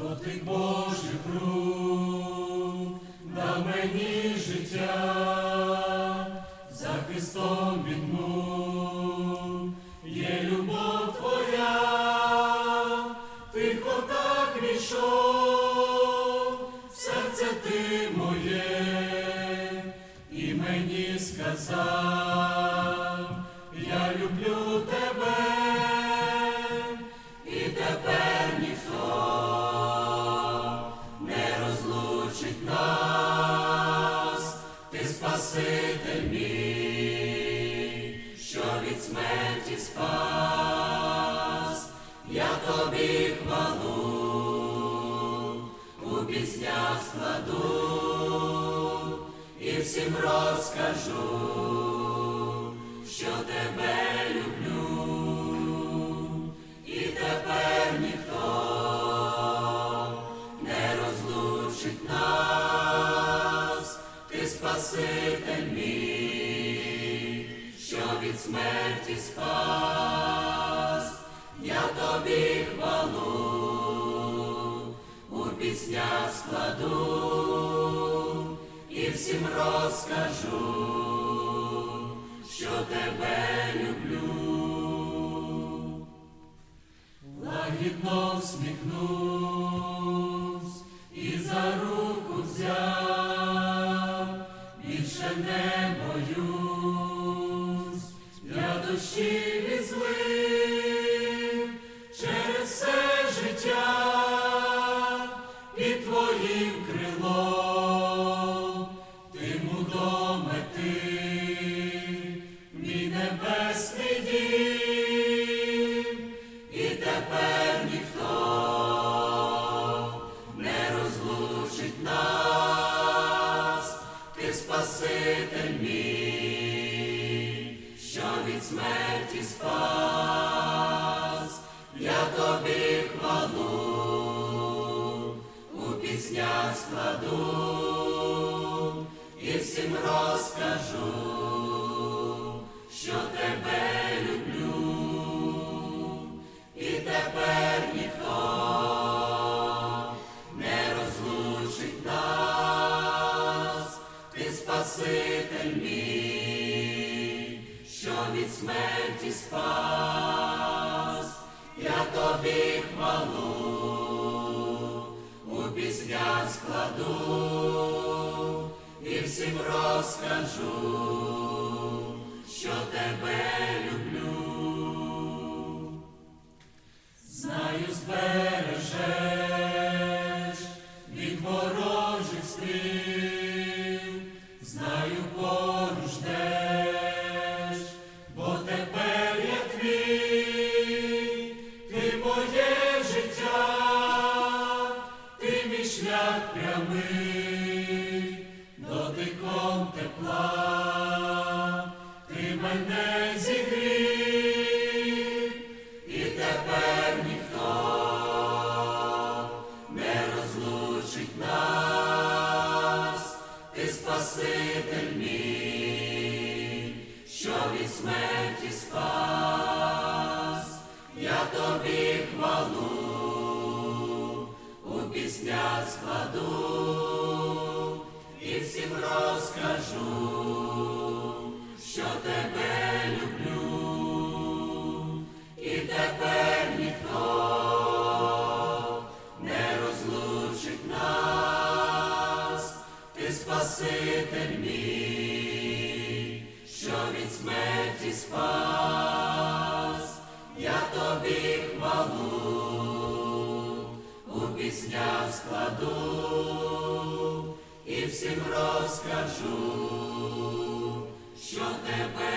дотик Божих рук, дав мені тобі хвалу у піснях складу і всім розкажу, що тебе люблю, і тепер ніхто не розлучить нас, ти Спаситель мій, що від смерті спас, у піснях складу і всім розкажу, що тебе люблю. Лагідно всміхнусь і за руку взяв, більше не боюсь, я душі від Спаситель мій, що від смерті спас, я тобі хвалу у піснях складу і всім розкажу, від смерті спас, я тобі хвалу у пісня складу і всім розкажу, що тебе люблю. Прямий, дотиком тепла, ти мене зігрів, і тепер ніхто не розлучить нас, ти Спаситель мій, що від смерті спас, я тобі хвалу у піснях складу і всім розкажу, що тебе люблю, і тепер ніхто не розлучить нас, ти Спаситель мій, що від смерті спас, я тобі хвалу пісня складу і всім розкажу, що тебе.